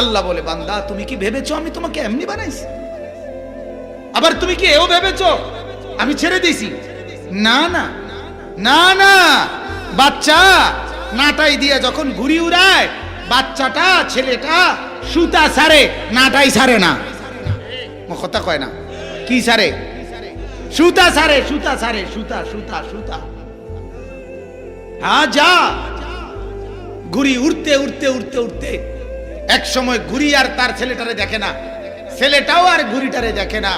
আল্লাহ বলে, বান্দা, তুমি কি ভেবেছো আমি তোমাকে এমনি বানাইছি? আবার তুমি কি এও ভেবেছো আমি ছেড়ে দিছি না না না না। বাচ্চা, নাটাই দিয়ে যখন ঘুরি উড়ায়, বাচ্চাটা, ছেলেটা সুতা সারে, নাটাই সারে না। কথা কয় না। কি সারে? সুতা সারে সুতা সারে, সুতা সুতা সুতা। হ্যাঁ যা ঘুরি উড়তে উড়তে উড়তে উঠতে এক সময় ঘুরি আর তার ছেলেটারে দেখে না। ছেলেটাও আর ঘুরিটারে দেখে না।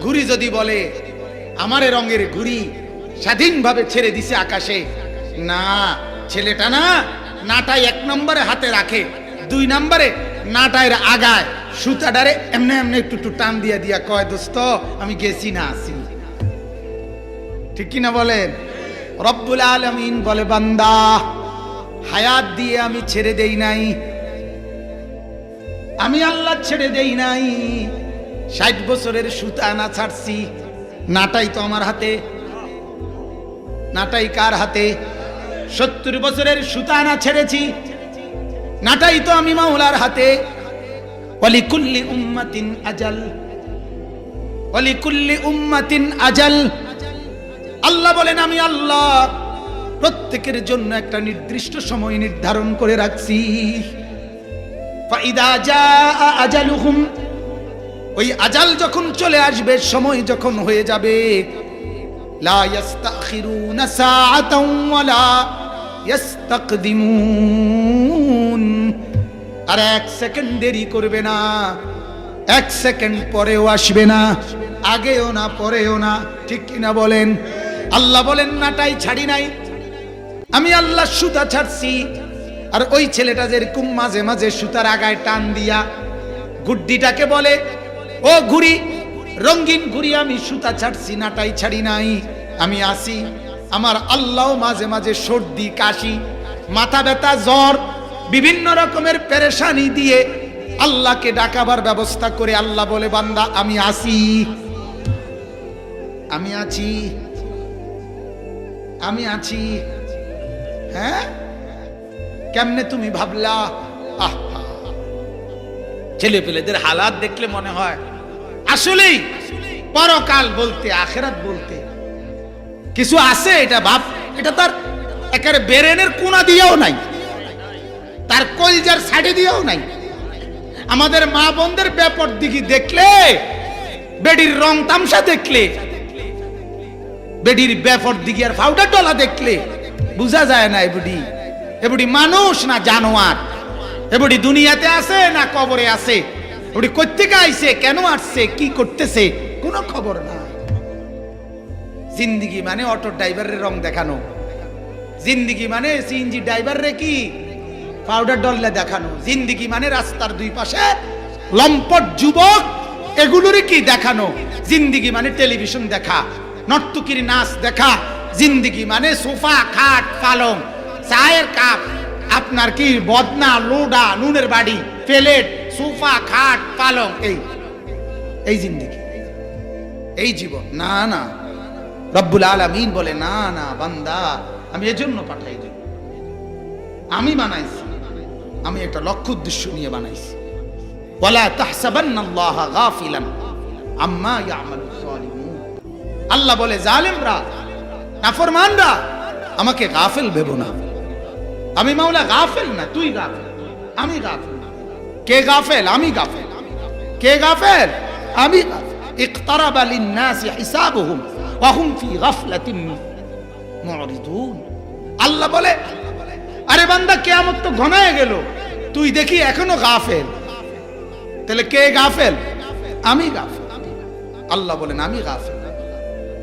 ঘুরি যদি বলে, আমারে রঙের ঘুরি স্বাধীনভাবে ছেড়ে দিছে আকাশে। না, ছেলেটা না নাটাই এক নম্বরে হাতে রাখে, দুই নম্বরে নাটাইয়ের আগায়, সুতাডারে এমনি এমনি একটু একটু টান দিয়া দিয়া কয়, দোস্ত, আমি গেছি না, আসি। ঠিক কিনা বলেন? রব্বুল আলমিন বলে, বান্দা, হায়াত দিয়ে আমি ছেড়ে দেই নাই। আমি আল্লাহ ছেড়ে দেই নাই। ষাট বছরের সুতা না ছাড়ছি। নাটাই তো আমার হাতে। নাটাই কার হাতে? সত্তর বছরের সুতা না ছেড়েছি। নাটাই তো আমি মাওলার হাতে। অলিকুল্লি উম্মাতিন আজাল। অলিকুল্লি উম্মাতিন আজাল। আল্লাহ বলেন, আমি আল্লাহ প্রত্যেকের জন্য একটা নির্দিষ্ট সময় নির্ধারণ করে রাখছি। আজালুহুম। ওই আজাল যখন চলে আসবে, সময় যখন হয়ে যাবে আর এক সেকেন্ড দেরি করবে না, এক সেকেন্ড পরেও আসবে না, আগেও না, পরেও না, ঠিক কিনা বলেন? আল্লাহ বলেন নাটাই ছাড়ি নাই। আমি আল্লাহ সুতা ছাড়ছি। আর ওই ছেলেটা যেরকম মাঝে মাঝে সুতার আগায় টান দিয়া গুড্ডিটাকে বলে, ও ঘুরি রঙিন ঘুরি আমি সুতা ছাড়ছি নাটাই ছাড়ি নাই। আমি আসি, আমার আল্লাহ মাঝে মাঝে সর্দি, কাশি, মাথা ব্যথা, জ্বর, বিভিন্ন রকমের পেরেশানি দিয়ে আল্লাহকে ডাকাবার ব্যবস্থা করে আল্লাহ বলে, বান্দা, আমি আসি। আমি আছি। আমি আছি। হ্যাঁ? কেমনে তুমি ভাবলা? ছেলে পেলেদের হালাত দেখলে মনে হয় আসলেই পরকাল বলতে, আখেরাত বলতে কিছু আছে এটা ভাব, এটা তার একেবারে বেরেনের কোনা দিয়েও নাই, তার কলজার সাইডে দিয়েও নাই। আমাদের মা বোনদের ব্যাপার দিকে দেখলে, বেডির রং তামসা দেখলে, বেডির ব্যাপার দিকে আর ফাউডার ডলা দেখলে, বুঝা যায় না এবুডি এবুডি মানুষ না জানোয়ার? এবুডি দুনিয়াতে আছে না কবরে আছে? এবুডি কোথেকে আইছে, কেন আসছে, কি করতেছে, কোনো খবর না। জিন্দিগি মানে অটো ড্রাইভারের রং দেখানো। জিন্দিগি মানে সিএনজি ড্রাইভাররে কি? পাউডার ডললে দেখানো। জিন্দিগি মানে রাস্তার দুই পাশে লম্পট যুবক এগুলোরই কি দেখানো? জিন্দিগি মানে টেলিভিশন দেখা, নর্তকির নাচ দেখা। জিন্দিগি মানে সোফা, খাট, পালং। চায়ের কাপ। আপনার কি বদনা, লোডা, নুনের বাড়ি, প্লেট, সোফা, খাট, পালং, এই এই জিন্দিগি, এই জীবন, না না। রব্বুল আলামিন বলে, না না, বান্দা, আমি এজন্য পাঠাই দিই। আমি বানাইছি, আমি একটা লক্ষ্য উদ্দেশ্য নিয়ে বানাইছি। ওয়ালা তাহসাবান্নাল্লাহ গাফিলান আম্মা ইয়ামালু যালিমুন আল্লাহ বলে, জালেমরা, নাফরমানরা, আমাকে গাফিল ভেবো না। আমি মাওলা গাফেল না তুই গাফেল আমি গাফেল কে গাফেল আমি গাফেল কে গাফেল আমি গাফেল اقترب للناس حسابهم وهم في غفلة معرضون আল্লাহ বলে আরে বান্দা কেয়ামত তো ঘনায় গেল তুই দেখি এখনো গাফেল তাহলে কে গাফেল আমি গাফেল আল্লাহ বলেন আমি গাফেল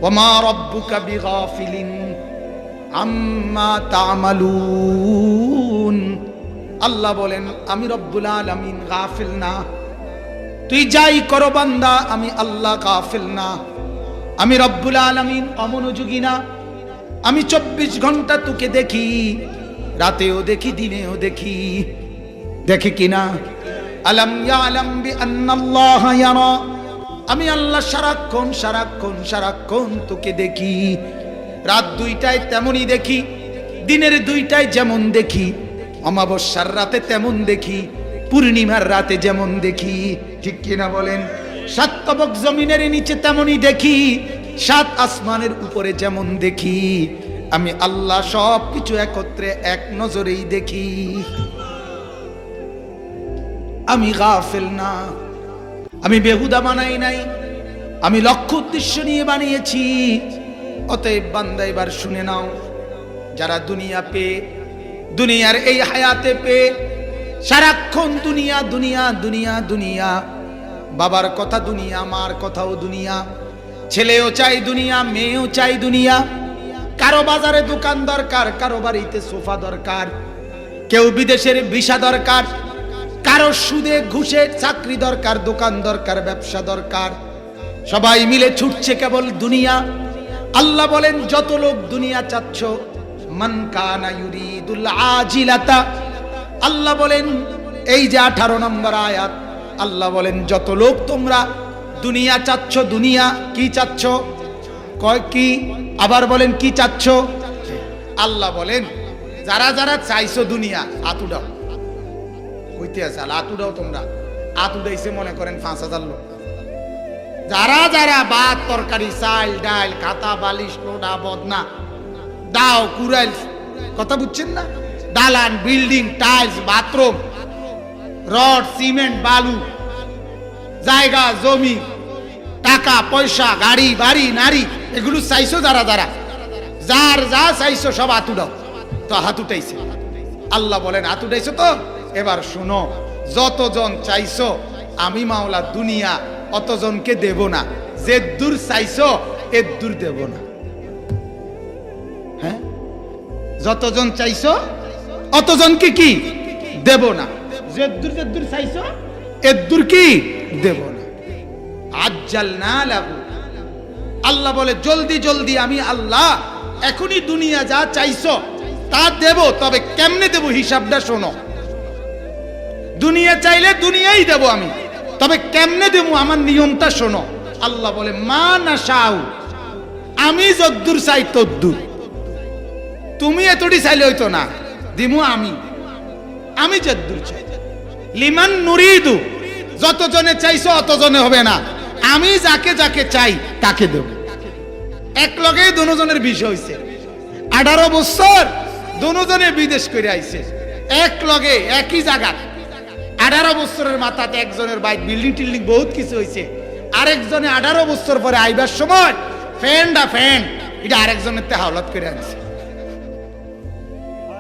ওমা রব্বুকা বিগাফিলিন আম্মা তামালুন। আল্লাহ বলেন, আমি রব্বুল আলামিন গাফিল না। তুই যাই করো বান্দা, আমি আল্লাহ গাফিল না। আমি রব্বুল আলামিন অমনোযোগী না। আমি চব্বিশ ঘণ্টা তোকে দেখি, রাতেও দেখি, দিনেও দেখি। দেখি কিনা আলম ইয়ালাম বি আন্নাল্লাহ ইয়ারা। আমি আল্লাহ সারাক্ষণ সারাক্ষণ সারাক্ষণ তোকে দেখি। রাত দুইটায় তেমনই দেখি, দিনের দুইটায় যেমন দেখি, অমাবস্যার রাতে তেমন দেখি, পূর্ণিমার রাতে যেমন দেখি, ঠিক কিনা বলেন? সাত তবক জমিনের নিচে তেমনই দেখি, সাত আসমানের উপরে যেমন দেখি, আমি আল্লাহ সব কিছু একত্রে এক নজরেই দেখি। আমি গাফেল না, আমি বেহুদা বানাই নাই, আমি লক্ষ্য উদ্দেশ্য নিয়ে বানিয়েছি অতএব বান্দা এবার শুনে নাও, যারা দুনিয়া পেয়ে, দুনিয়ার এই হায়াতে পেয়ে, সারাক্ষণ দুনিয়া দুনিয়া দুনিয়া দুনিয়া, বাবার কথা দুনিয়া, মার কথাও দুনিয়া, ছেলেও চাই দুনিয়া, মেয়েও চাই দুনিয়া, কারও বাজারে দোকান দরকার, কারও বাড়িতে সোফা দরকার, কেউ বিদেশের ভিসা দরকার, কারও সুদে ঘুষে চাকরি দরকার, দোকান দরকার, ব্যবসা দরকার, সবাই মিলে ছুটছে কেবল দুনিয়া আল্লাহ বলেন, যত লোক দুনিয়া চাচ্ছ আল্লাহ বলেন, এই যে আঠারো নম্বর আয়াত, আল্লাহ বলেন, যত লোক তোমরা দুনিয়া চাচ্ছ, দুনিয়া কি চাচ্ছ? কয়, কি? আবার বলেন, কি চাচ্ছ? আল্লাহ বলেন, যারা যারা চাইছো দুনিয়া আতুডাও হইতে আছে আতুডাও তোমরা। আতুডাইছে মনে করেন, পাঁচ হাজার লোক। যারা যারা ভাত, তরকারি, চাল, ডাল খাতা বালিশ লোডা বদনা, দাও কুরাইল কথা বুঝছেন না? দালান, building, tiles, bathroom, rod, cement, বালু, জায়গা, জমি, টাকা, পয়সা, গাড়ি, বাড়ি, নারী, এগুলো চাইছো যারা যারা? যার যা চাইছো সব উঠাও। তো হাত উঠাইছে। আল্লাহ বলেন, হাত উঠাইছো তো? এবার শুনো, যতজন চাইছো, আমি মাওলা দুনিয়া অতজনকে দেব না। যে দূর চাইছো, এ দূর দেব না। হ্যাঁ? যতজন চাইছো, অতজনকে কি? দেব না। যে দূর যে দূর চাইছো, এ দূর কি? দেব না। আজ্জাল না লাগু আল্লাহ বলে, জলদি জলদি, আমি আল্লাহ, এখনই দুনিয়া যা চাইছ, তা দেব, তবে কেমনে দেব হিসাবটা শোনো। দুনিয়া চাইলে দুনিয়াই দেব আমি। তবে কেমনে দেব আমার নিয়মটা শোনো। আল্লাহ বলে, মা না সাউ আমি যদ্দুর চাই তদ্দুর। তুমি এতটি চাইলে হইতো না, দিমু আমি। আমি যদ্দুর চাই। লিমান নুরিদু, যতজনে চাইছো অতজনে হবে না। আমি যাকে যাকে চাই তাকে দেব। এক লগে দুজনের বিষয় হইছে। আঠারো বছর দুজনে বিদেশ করে আইছে। এক লগে একই জায়গা। আঠারো বছরের মাথাতে একজনের বাইক, বিল্ডিং টিল্ডিং বহুত কিছু হয়েছে আরেকজনে আঠারো বছর পরে আইবার সময় ফ্যানটা ফ্যান, এটা আরেকজনের তে হাওলাত করে আনছে।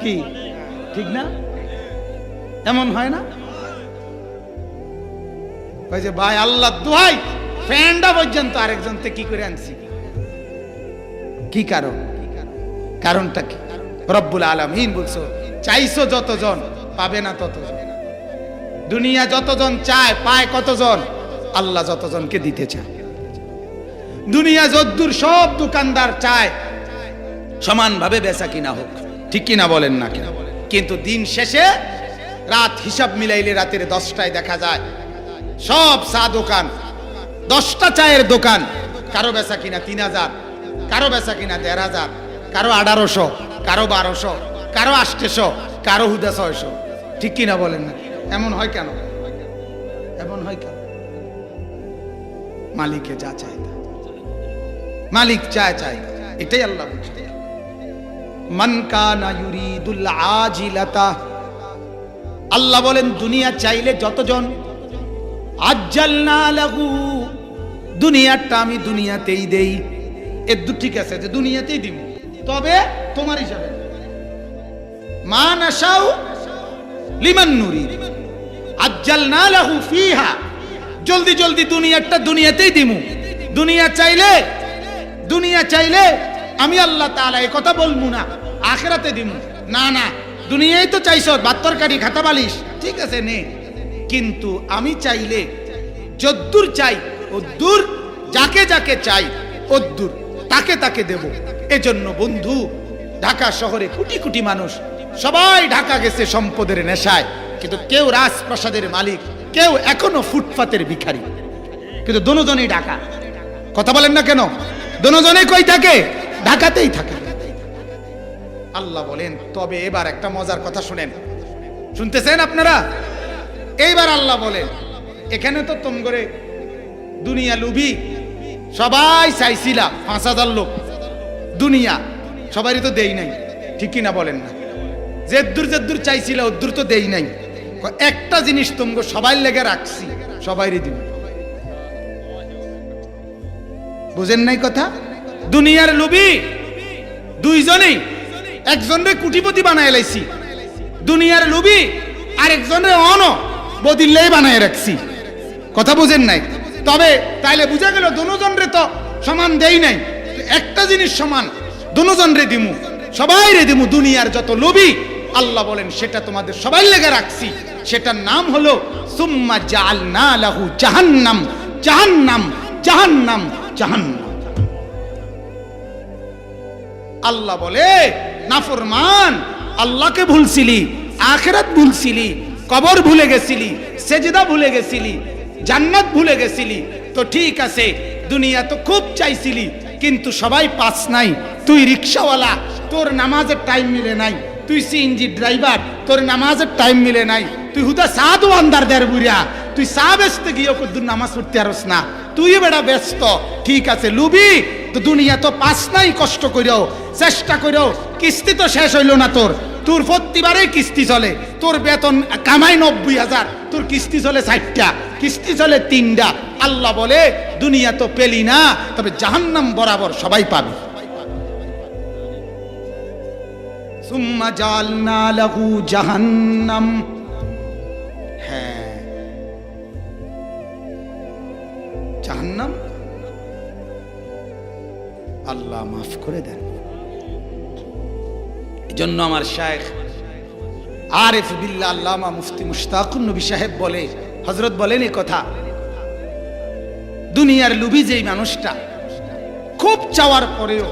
কি? ঠিক না? এমন হয় না? যে, ভাই, আল্লাহ দোহাই ফ্যানটা পর্যন্ত আরেকজন তে কি করে আনছি? কি কারণ? কারণটা কি? রব্বুল আলমিন বলছো, চাইছো যতজন, পাবে না ততজন। দুনিয়া যতজন চায়, পায় কতজন? আল্লাহ যতজনকে দিতে চায়। দুনিয়া যদ্দুর সব দোকানদার চায়, সমানভাবে বেচা কিনা হোক। ঠিক কিনা বলেন না কিনা? কিন্তু দিন শেষে রাত হিসাব মিলাইলে রাতের দশটায় দেখা যায়, সব চা দোকান, দশটা চায়ের দোকান, কারও বেচা কিনা তিন হাজার, কারও বেচা কিনা দেড় হাজার, কারও আঠারোশো, কারও বারোশো, কারও আষ্টশো কারও হুদা ছয়শো। ঠিক কিনা বলেন না? এমন হয় কেন? এমন হয় কেন? মালিকে যা চায় তা। মালিক চায় চায়। এটাই আল্লাহ বলছে। মান কানা ইউরিদুল আজিলাতা। আল্লাহ বলেন, দুনিয়া চাইলে যতজন, আজ্জালনা লাহু। দুনিয়াটা আমি দুনিয়াতেই দেই। এর দু ঠিক আছে যে দুনিয়াতেই দিব। তবে তোমার হিসাবে। মা নাশাউ লিমান নুরিদ। আজ্জালনা লাহু ফিহা। জলদি জলদি দুনিয়াটা দুনিয়াতেই দিমু। দুনিয়া চাইলে দুনিয়া চাইলে আমি আল্লাহ তাআলা এই কথা বলব না, আখেরাতে দিমু। না না দুনিয়ায় তো চাইছো বাত্তরকারি খাতা বালিশ ঠিক আছে, নে। কিন্তু আমি চাইলে যদ্দূর চাই ও দূর যাকে যাকে চাই, অদ্দূর, তাকে তাকে দেব। এজন্য বন্ধু, ঢাকা শহরে কোটি কোটি মানুষ সবাই ঢাকা গেছে সম্পদের নেশায়। কিন্তু কেউ রাজপ্রাসাদের মালিক, কেউ এখনও ফুটপাতের ভিখারি। কিন্তু দুজনেই ঢাকা কথা বলেন না কেন? দুজনেই কই থাকে? ঢাকাতেই থাকে। আল্লাহ বলেন, তবে এবার একটা মজার কথা শুনেন। শুনতেছেন আপনারা? এইবার আল্লাহ বলেন, এখানে তো তোম করে দুনিয়া লুবি, সবাই চাইছিলা পাঁচ হাজার লোক। দুনিয়া, সবারই তো দেই নাই। ঠিক কিনা বলেন না? যেদ্দুর যেদ্দুর চাইছিল, ওদ্দুর তো দেই নাই। একটা জিনিস তোমগো সবাই লেগে রাখছি সবাইরই দিব। বুঝেন নাই কথা? দুনিয়ার লুবি দুইজনেই একজনের কুটিপতি বানায় লাইছি। দুনিয়ার লুবি আর একজনের অন, বদিল্লেই বানায় রাখছি। কথা বুঝেন নাই? তবে তাইলে বুঝা গেল দুজনরে তো সমান দেই নাই। একটা জিনিস সমান, দুজনরে দিমু সবাই রে দিমু। দুনিয়ার যত লোভী, আল্লাহ বলেন, সেটা তোমাদের সবাই লেগে রাখছি। সেটার নাম হলো, সুম্মা জাল না লাহু জাহান্নাম জাহান্নাম জাহান্নাম জাহান্নাম। আল্লাহ বলে, নাফরমান, আল্লাহকে ভুলছিলি, আখেরাত ভুলছিলি, কবর ভুলে গেছিলি, সেজদা ভুলে গেছিলি, জান্নাত ভুলে গেছিলি, তো ঠিক আছে, দুনিয়া তো খুব চাইছিলি, কিন্তু সবাই পাস নাই, তুই রিক্সাওয়ালা, তোর নামাজের টাইম মিলে নাই, তুই সিএনজি ড্রাইভার তোর নামাজের টাইম মিলে নাই তুই হুদা সাধু আন্দার দের বুড়িয়া। তুই সা বেসতে গিয়ে কদ্দুর নামাজ পড়তে আরস না। তুই বেড়া ব্যস্ত। ঠিক আছে, লুবি। তো দুনিয়া তো পাস নাই, কষ্ট করেও চেষ্টা করেও কিস্তি তো শেষ হইল না তোর। তোর প্রতিবারে কিস্তি চলে। তোর বেতন কামাই নব্বই হাজার। তোর কিস্তি চলে ষাটটা। কিস্তি চলে তিনটা। আল্লাহ বলে, দুনিয়া তো পেলি না, তবে জাহান্নাম বরাবর সবাই পাবে। সুম্মা জালনা লাহু জাহান্নাম। জাহান্নাম? আল্লাহ মাফ করে দেন। এজন্য আমার শায়েখ আরেফ বিল্লা আল্লামা মুফতি মুশতাকুন নবী সাহেব বলে হজরত বলেন এ কথা, দুনিয়ার লুবি যেই মানুষটা, খুব চাওয়ার পরেও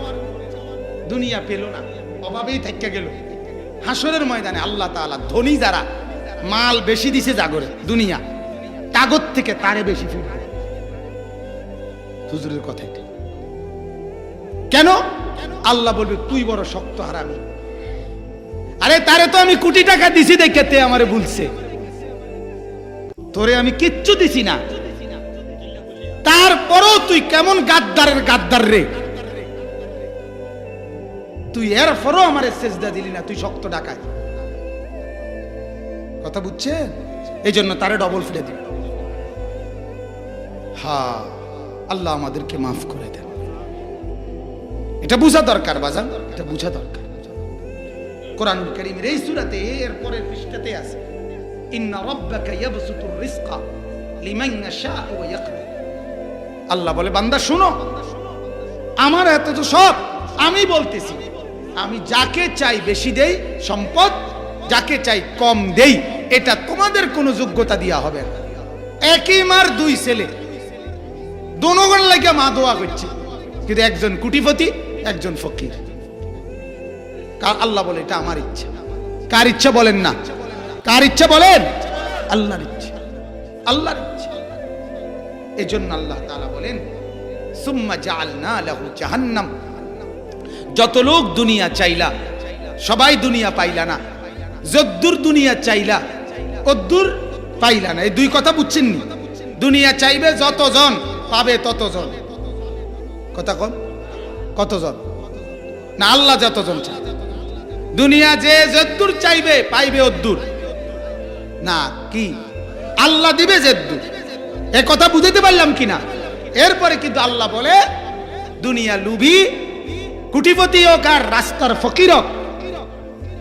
দুনিয়া পেল না, অভাবেই থেকে গেল। হাসরের ময়দানে আল্লাহ তাআলা ধনী যারা, মাল বেশি দিছে জাগরে, দুনিয়া কাগজ থেকে তারে বেশি ফিরবে হুজুরের কথা এটা। কেন? আল্লাহ বলবে, তুই বড় শক্ত হারামি। আরে তারে তো আমি কোটি টাকা দিছি দেখে তে আমারে বলছে। তোরে আমি কিচ্ছু দিছি না। তারপরও তুই কেমন গাদ্দারের গাদ্দার রে? তুই এর পরও আমারে সেজদা দিলি না, তুই শক্ত ডাকায় কথা বুঝছে এই জন্য তারে ডবল ফিরে দিল হা। আল্লাহ আমাদেরকে মাফ করে দেন। এটা বোঝা দরকার, বাজান। এটা বোঝা দরকার। কোরআন করিমের এই সূরাতে, এর পরের পৃষ্ঠাতে আছে, ইন্না রাব্বাকা ইয়াবসুতুর রিজকা লিমান ইয়াশাউ ওয়া ইয়াকদির। আল্লাহ বলে, বান্দা, শুনো। আমার এত তো সব আমি বলতেছি। আমি যাকে চাই বেশি দেই সম্পদ, যাকে চাই কম দেই। এটা তোমাদের কোনো যোগ্যতা দিয়া হবে না। একই মার দুই ছেলে। দোনোগণ লাগে মা দোয়া করছে। কিন্তু একজন কুটিপতি, একজন ফকির। কার আল্লাহ বলে, এটা আমার ইচ্ছা। কার ইচ্ছা বলেন না। কার ইচ্ছা বলেন? আল্লাহর ইচ্ছা। আল্লাহর ইচ্ছা। এই জন্য আল্লাহ তাআলা বলেন, সুম্মা জাআলনা লাহু জাহান্নাম। যত লোক দুনিয়া চাইলা, সবাই দুনিয়া পাইলা না। যদ্দুর দুনিয়া চাইলা কদ্দুর পাইলা না। এই দুই কথা বুঝছেন নি দুনিয়া চাইবে যতজন। পাবে ততজন। কথা কম? কতজন? না, আল্লাহ যতজন চাই দুনিয়া যে যদ্দুর চাইবে, পাইবে অদ্দুর। না, কি? আল্লাহ দিবে জেদ্দুর এ কথা বুঝতে পারলাম কিনা? এরপরে কিন্তু আল্লাহ বলে, দুনিয়া লুভি কুটিপতি হোক আর রাস্তার ফকির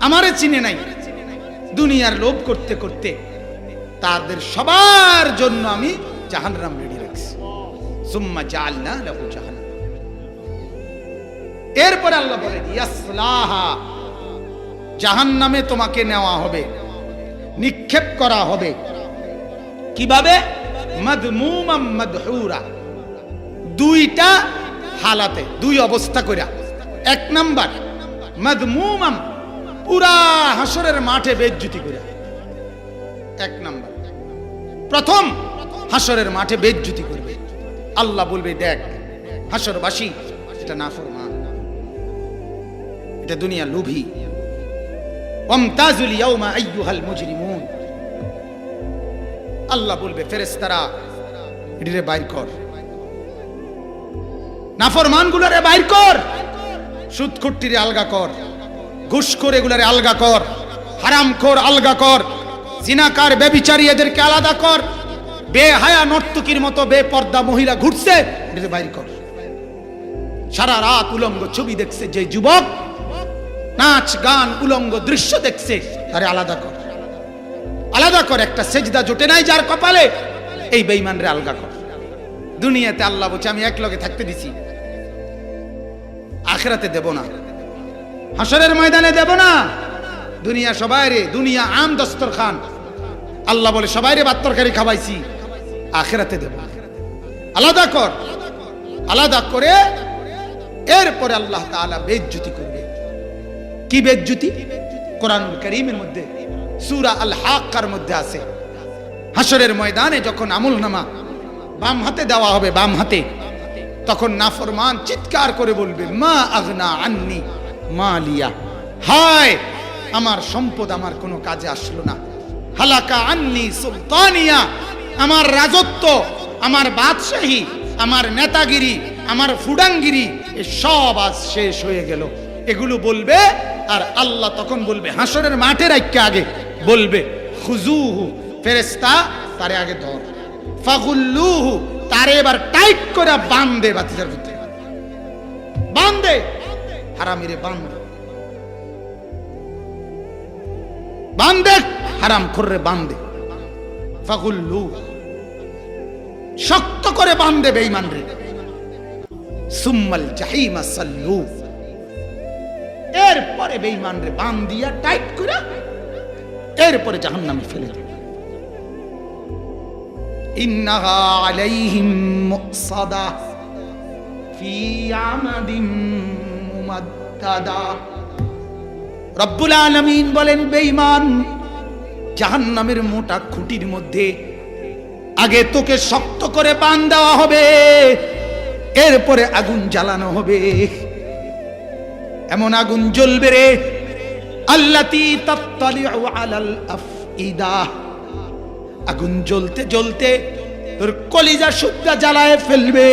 আমারে চিনে নাই। দুনিয়ার লোভ করতে করতে তাদের সবার জন্য আমি জাহান্নাম রেডি। সুম্মা আল্লাহ তোমাকে নেওয়া হবে, নিক্ষেপ করা হবে। কীভাবে? দুইটা হালাতে, দুই অবস্থা কইরা। এক নাম্বার, মাদমুমাম পুরা হাসরের মাঠে বেজ্জুতি কইরা। এক নাম্বার, প্রথম হাসরের মাঠে বেজ্জুতি আল্লাহ বলবে, দেখ, হাসরবাসী, এটা নাফরমান, এটা দুনিয়া লোভী। ওয়ামতাজুল ইয়াউমা আইয়ুহাল মুজরিমুন। আল্লাহ বলবে ফেরেস্তারা এটিরে বাইর কর। নাফরমান গুলারে বাইর কর। সুদখুট্টিরে আলগা কর। ঘুষ করে এগুলারে আলগা কর। হারাম কর আলগা কর। জিনাকার বেবিচারী এদেরকে আলাদা কর। বেহায়া নর্তকীর মতো বেপর্দা মহিলা ঘুরছে। বাইর কর। সারা রাত উলঙ্গ ছবি দেখছে যে যুবক। নাচ, গান, উলঙ্গ দৃশ্য দেখছে। তারে আলাদা কর। আলাদা কর, একটা সেজদা জোটে নাই যার কপালে। এই বেইমান রে আলগা কর। দুনিয়াতে আল্লাহ বলছে, আমি এক লগে থাকতে দিছি। আখেরাতে দেব না। হাসরের ময়দানে দেব না। দুনিয়া সবাই রে দুনিয়া আম দস্তর খান আল্লাহ বলে সবাই রে বাত্তর তরকারি খাওয়াইছি। আখেরাতে দেব। আলাদা কর। আলাদা করে এরপরে আল্লাহ তাআলা বেজ্জুতি করবে। কি বেজ্জুতি? কোরআনুল করিমের মধ্যে, সূরা আল হাক্কার মধ্যে আছে। হাসরের ময়দানে যখন আমল নামা বাম হাতে দেওয়া হবে, বাম হাতে, তখন নাফরমান চিৎকার করে বলবে, মা আগনা আন্নি মা লিয়া হায়, আমার সম্পদ আমার কোনো কাজে আসলো না। হালাকা আন্নি সুলতানিয়া। আমার রাজত্ব, আমার বাদশাহী, আমার নেতাগিরি, আমার ফুডাঙ্গিরি সব আজ শেষ হয়ে গেল। এগুলো বলবে আর আল্লাহ তখন বলবে, হাসরের মাঠের আইকে আগে বলবে খুজুহু ফেরেস্তা তারে আগে ধর। ফাগুল্লুহু তারে এবার টাইট করে বান্ধে বাতিজার ভিতরে বান্ধে হারামিরে বান্ধে বান্ধে হারাম খোররে বান্ধে ফাগুল্লু। শক্ত করে বান্ধে বেইমান রে সুম্মাল জাহিমা সাল্লু। এরপরে বেঈমান রে বান্দিয়া টাইট করে এরপরে জাহান্নামে ফেলে দে ইন্নাহা আলাইহিম মুসাদা ফি আমাদিম মুমাদ্দাদা। রব্বুল আলামিন বলেন, বেঈমান জাহান্নামের মোটা খুঁটির মধ্যে আগে তোকে শক্ত করে বান দেওয়া হবে, এরপরে আগুন জ্বালানো হবে। এমন আগুন জ্বলবে রে। আল্লাতি আগুন জ্বলতে জ্বলতে তোর কলিজা সুদ্ধা জ্বালায় ফেলবে।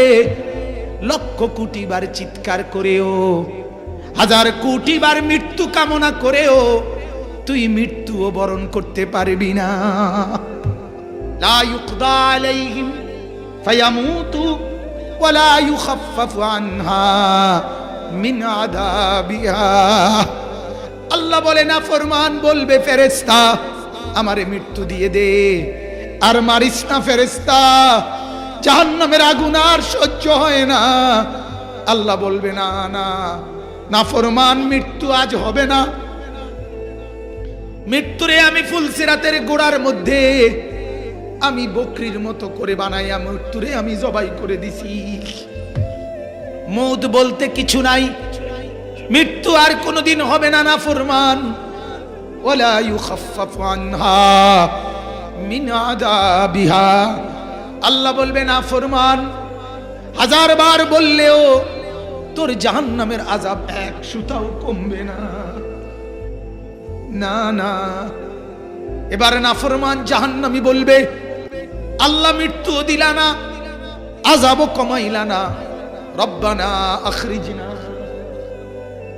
লক্ষ কোটি বার চিৎকার করেও, হাজার কোটি বার মৃত্যু কামনা করেও তুই মৃত্যুও বরণ করতে পারবি না। লা ইউকদা আল্লাহ বলে, না, ফরমান বলবে ফেরেশতা, আমারে মৃত্যু দিয়ে দে। আর মারিস না ফেরেস্তা জাহান্নামের আগুন আর সহ্য হয় না। আল্লাহ বলবে, না না না, ফরমান মৃত্যু আজ হবে না। মৃত্যুরে আমি ফুলসিরাতের গোড়ার মধ্যে আমি বকরির মতো করে বানাইয়া মৃত্যুরে আমি জবাই করে দিছি। মৌত বলতে কিছু নাই। মৃত্যু আর কোনদিন হবে না না ফরমান। ওলা ইউ আনহা মিনাদা বিহা আল্লাহ বলবে, না ফরমান হাজার বার বললেও তোর জাহান্নামের আজাব এক সুতাও কমবে না। না না। এবারে না ফরমান জাহান্নামি বলবে, আল্লাহ মৃত্যু দিলা না আজাবও কমাইলা না। রব্বানা আখরিজিনা।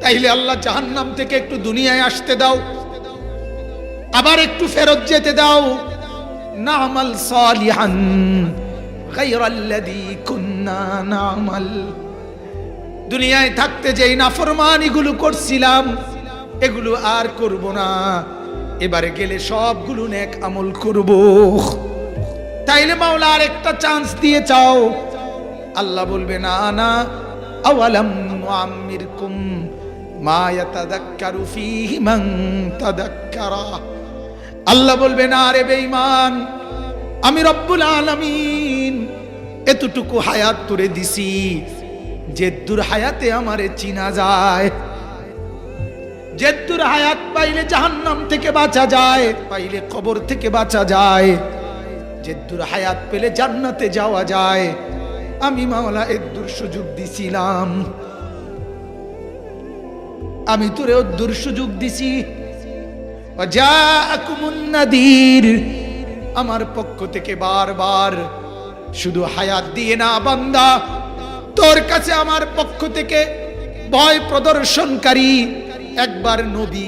তাইলে আল্লাহ জাহান্নাম থেকে একটু দুনিয়ায় আসতে দাও, আবার একটু ফেরত যেতে দাও। নামাল সালিহান দুনিয়ায় থাকতে যেই নাফরমানিগুলো করছিলাম এগুলো আর করব না। এবারে গেলে সবগুলো নেক আমল করব। তাইলে মাওলা আর একটা চান্স দিয়ে চাও। আল্লাহ বলবে, না না, আওয়ালাম নুআম্মিরকুম মা ইয়াতাযাক্কারু ফীহি মান তাযাক্কারা আল্লাহ বলবে, না রে বেঈমান, আমি রব্বুল আলামিন এতটুকু হায়াত তোরে দিছি যে দূর হায়াতে আমারে চিনা যায়। জেদ্দুর হায়াত পাইলে জাহান্নাম থেকে বাঁচা যায়, পাইলে কবর থেকে বাঁচা যায়। জেদ্দুর হায়াত পেলে জান্নাতে যাওয়া যায়। আমি মাওলা এদ্দুর সুযোগ দিছিলাম। আমি তোরে ওদ্দুর সুযোগ দিছি। আমার পক্ষ থেকে বারবার, শুধু হায়াত দিয়ে না বান্দা, তোর কাছে আমার পক্ষ থেকে ভয় প্রদর্শনকারী একবার নবী,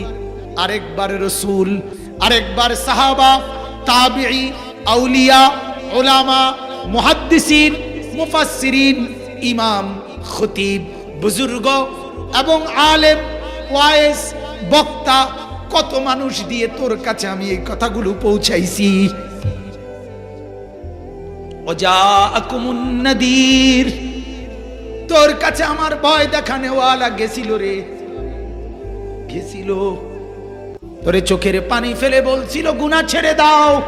আরেকবার রসুল, আরেকবার সাহাবা, তাবিঈ, আউলিয়া ওলামা মুহাদ্দিসিন, মুফাসসিরিন, ইমাম, খতিব, বুজুর্গ এবং আলেম, ওয়াইস, বক্তা, কত মানুষ দিয়ে তোর কাছে আমি এই কথাগুলো পৌঁছাইছি। তোর কাছে আমার ভয় দেখানেওয়ালা গেছিল রে। গেছিল। তোরে চোখের পানি ফেলে বলছিল গুনা ছেড়ে দাও।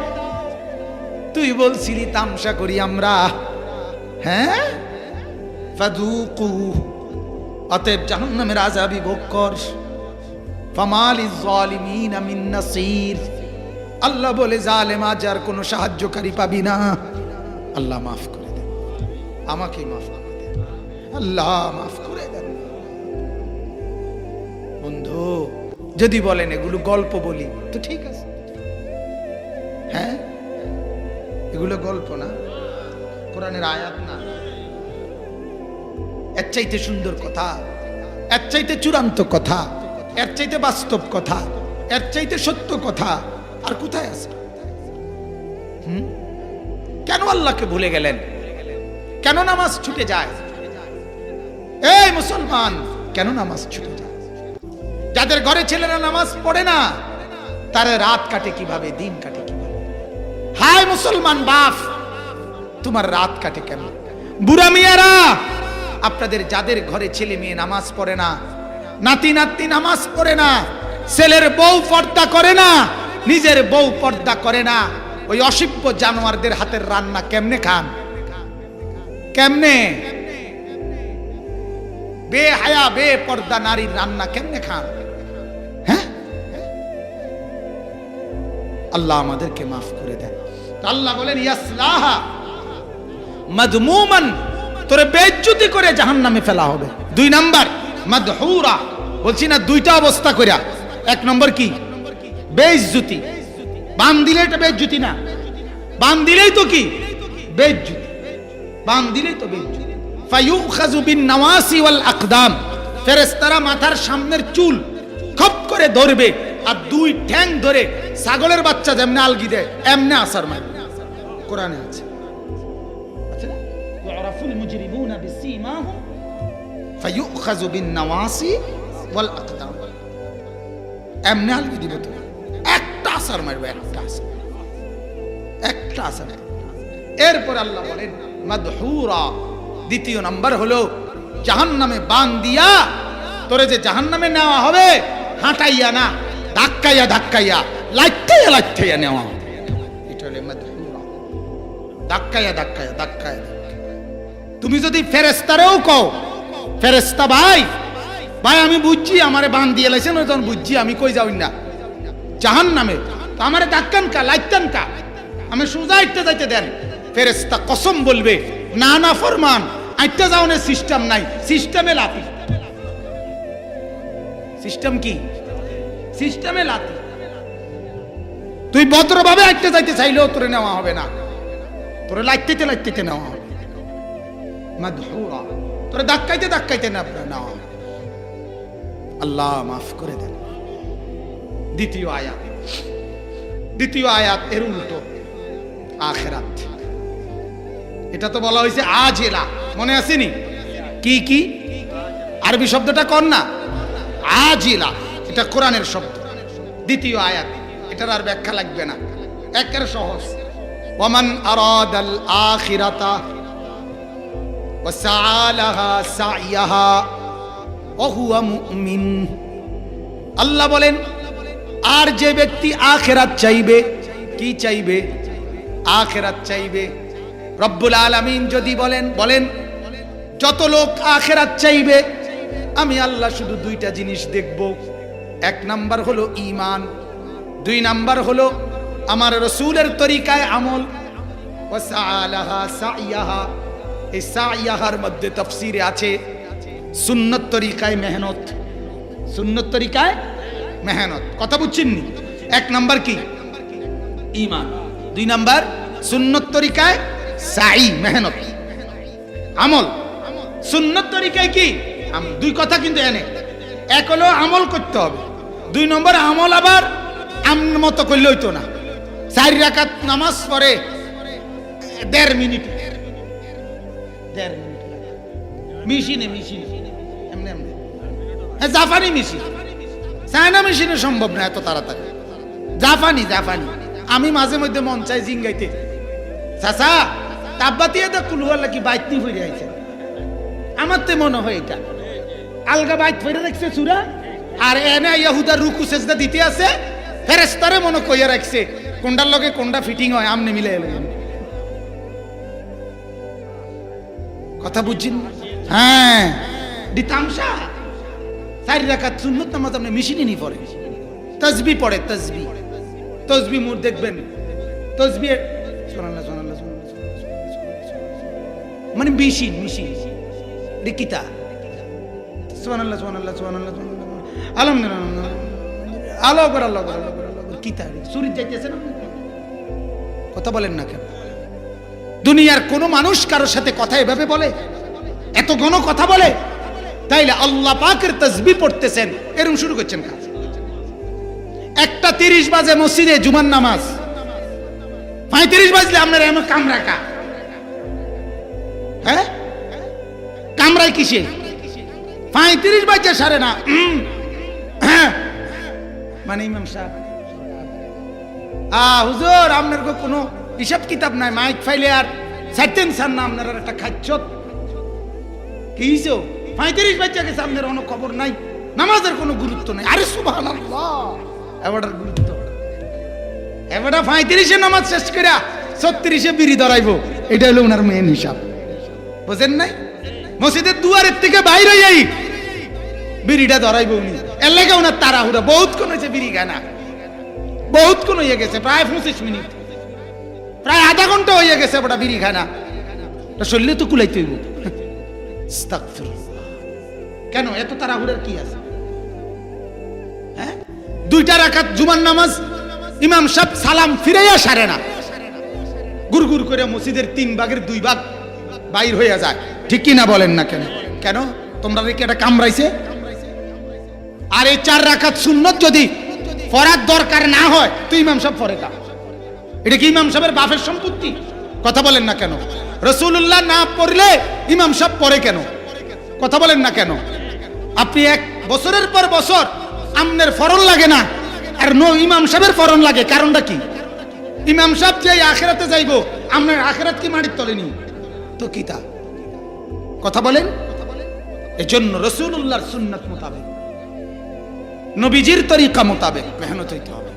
তুই বলছিলি, তামসা করি আমরা। হ্যাঁ? ফাদুকু, অতএব জাহান্নামের আজাবি ভোগ কর। ফামালি জালিমিন মিন নাসির। আল্লাহ বলে, জালেম আজ কোনো সাহায্যকারী পাবি না। আল্লাহ মাফ করে দেন আমাকে মাফ করে দেন আল্লাহ মাফ করে যদি বলেন এগুলো গল্প বলি, তো ঠিক আছে। হ্যাঁ? এগুলো গল্প না? কোরআনের আয়াত না? এর চাইতে সুন্দর কথা, এর চাইতে চূড়ান্ত কথা, এর চাইতে বাস্তব কথা, এর চাইতে সত্য কথা আর কোথায় আছে? হুম? কেন আল্লাহকে ভুলে গেলেন? কেন নামাজ ছুটে যায়? এই মুসলমান, কেন নামাজ ছুটে যায়? যাদের ঘরে ছেলেরা নামাজ পড়ে না, তারা রাত কাটে কীভাবে, দিন কাটে কীভাবে? হায় মুসলমান বাপ, তোমার রাত কাটে কেন? বুড়া মিয়ারা, আপনাদের যাদের ঘরে ছেলে মেয়ে নামাজ পড়ে না, নাতি নাতি নামাজ পড়ে না, ছেলের বউ পর্দা করে না, নিজের বউ পর্দা করে না, ওই অসভ্য জানোয়ারদের হাতের রান্না কেমনে খান? কেমনে? বে হায়া, বে পর্দা নারীর রান্না কেমনে খান? হ্যাঁ? আল্লাহ আমাদেরকে মাফ করে দেন। আল্লাহ বলেন, ইয়াসলাহা, মাদমুমান, তোরে বেজ্জুতি করে জাহান্নামে ফেলা হবে। দুই নাম্বার, মাদহুরা, বলছি না দুইটা অবস্থা কইরা। এক নম্বর কি? বেইজ্জুতি। বান দিলে এটা বেজ্জুতি না। বান দিলেই তো কি? বেজ্জুতি বান দিলেই তো বেজ্জুতি ফায়ুখাযু বিন নাওয়াসি ওয়াল ফেরেশতারা মাথার সামনের চুল খপ করে ধরবে আর দুই ঠ্যাং ধরে ছাগলের বাচ্চা যেমনে আলগি দেয়, এমনে আসার মারবে কোরআনে আছে। একটা আসার মারবে একটা আসার একটা আসার এরপর আল্লাহ বলেন, মাদহুরা দ্বিতীয় নাম্বার হলো, জাহান্নামে বান দিয়া তোরে যে জাহান্নামে নেওয়া হবে, হাঁটাইয়া না, ধাক্কাইয়া ধাক্কাইয়া লাইটাইয়া লাইটাইয়া নেওয়া হবে। এটা হলো ধাক্কাইয়া ধাক্কাইয়া ধাক্কাইয়া তুমি যদি ফেরেস্তারেও কও ফেরেস্তা ভাই ভাই আমি বুঝছি আমারে বান দিয়ে লাইছেন তখন বুঝছি, আমি কই যাই না। জাহান নামে আমারে ধাক্কান কা লাইতান কা? আমি সোজা আইটতে যাইতে দেন। ফেরেস্তা কসম বলবে, না না, ফরমান। আইটতে যাওয়ানের সিস্টেম নাই, সিস্টেমে লাতি সিস্টেম কি? সিস্টেমে লাতি তুই ভদ্রভাবে আইটতে যাইতে চাইলেও তোরে নেওয়া হবে না। তোরে লাইতে লাইতে নেওয়া হবে। মাদহুরা। তোরে ধাক্কাইতে ধাক্কাইতে নেওয়া আল্লাহ মাফ করে দেন। দ্বিতীয় আয়াত। দ্বিতীয় আয়াত এর উল্টো। আখেরাত। এটা তো বলা হয়েছে আজেলা। মনে আসেনি? কি কি? আরবি শব্দটা কর না? আজিলা। এটা কোরআনের শব্দ। দ্বিতীয় আয়াত। এটার আর ব্যাখ্যা লাগবে না। একের সহজ। ওমান আরাদাল আখিরাতা ওয়াসআলাহা সাইয়াহা ওহুয়া মুমিন। আল্লাহ বলেন, আর যে ব্যক্তি আখেরাত চাইবে, কি চাইবে? আখেরাত চাইবে? রব্বুল আলামিন যদি বলেন বলেন যত লোক আখেরাত চাইবে, আমি আল্লাহ শুধু দুইটা জিনিস দেখব। এক নাম্বার হলো ইমান দুই নাম্বার হলো আমার রসুলের তরিকায় আমল। মধ্যে তাফসীরে আছে তরিকায় মেহনত। মেহনত, কথা এক নাম্বার কি? ইমান দুই সাই, মেহনত। আমল। সুন্নত তরিকায় কি? আম- দুই কথা কিন্তু এনে। এক হলো আমল করতে হবে। দুই নম্বর, আমল আবার আমন মতো করলে হইতো না। চার রাকাত নামাজ পড়ে দেড় মিনিট। মেশিনে হ্যাঁ মেশিনে। সম্ভব না এত জাপানি আমি মাঝে মধ্যে মন চাই জিঙ্গাইতে। চাচা তাব্বাতিয়া দা কুলুয়াল্লা কি বাইত নি ফিরে আমার তো মনে হয় এটা। আলগা বাইত ফিরে রাখছে চূড়া আর এনে ইয়াহুদা রুকু সেজদা দিতে আছে ফেরেস্তারে মনে কইয়া রাখছে কোনটার লগে কোনটা ফিটিং হয় আমনে মিলে এলো কথা বুঝছেন? হ্যাঁ। দি তামসা। চারি রাখাত সুন্নত নামাজ আপনি মেশিনে নি পড়ে তসবি পড়ে তসবি তসবি মুর দেখবেন। তসবি সোনাল্লাহ, সোনাল্লাহ। মানে মেশিন মেশিন। কথা বলেন না কেন? দুনিয়ার কোনো মানুষ কারোর সাথে কথা এভাবে বলে? এত ঘন কথা বলে? তাইলে আল্লাহ পাকের তসবি পড়তেছেন। এরকম শুরু করছেন কাজ একটা তিরিশ বাজে মসজিদে জুমান নামাজ। পঁয়ত্রিশ বাজলে আপনার এমন কামরাকা। হ্যাঁ? কামরায় কিসে? পঁয়ত্রিশ বাজে সারে না। হ্যাঁ। মানে ইমাম সাহেব। আ, হুজুর, আপনার কোনো হিসাব কিতাব নাই, মাইক ফাইলে আর সাইতেন সার না, আপনার একটা খাচ্ছত কি হইছো? পঁয়ত্রিশ বাচ্চা গেছে, আপনার কোনো খবর নাই। নামাজের কোনো গুরুত্ব নাই। আরে সুবাহ এবারটার গুরুত্ব এবারটা পঁয়ত্রিশে নামাজ শেষ করে ছত্রিশে বিড়ি ধরাইব। এটা হলো ওনার মেন হিসাব। বুঝেন নাই? মসজিদের দুয়ারের থেকে বাইরে যাই বিড়িটা ধরাইব উনি এর লেগে ওনার তাড়াহুড়া। বহুত কোন হয়েছে বিড়ি গানা বহুত কোন হয়ে গেছে। প্রায় পঁচিশ মিনিট। প্রায় আধা ঘণ্টা হয়ে গেছে ওটা বিড়ি খানা। শরীরে তো কুলাইতে হইব। কেন? এত তাড়াহুড়ার কি আছে? হ্যাঁ? দুইটা রাখাত জুমার নামাজ, ইমাম সাহেব সালাম ফিরাইয়া সারে না। গুড় করে মসজিদের তিন ভাগের দুই ভাগ বাইর হইয়া যায়। ঠিক কি না বলেন না কেন? কেন? তোমরা কি এটা কামড়াইছে? আর এই চার রাখাত সুন্নত যদি পড়ার দরকার না হয় তুই ইমাম সাহেব পরে কা এটা কি ইমাম সাহেবের বাপের সম্পত্তি? কথা বলেন না কেন? রসুল্লাহ না পড়লে ইমাম সাহেব পড়ে কেন? কথা বলেন না কেন? আপনি এক বছরের পর বছর আমনের ফরন লাগে না, আর নো ইমাম সাহেবের ফরন লাগে, কারণটা কি? ইমাম সাহেব যে আখেরাতে যাইবো আপনার আখেরাত কি মাটির তলেনি তো কি তা? কথা বলেন? এজন্য রসুল্লাহর সুন্নত মোতাবেক নবীজির তরিকা মোতাবেক মেহনত হইতে হবে।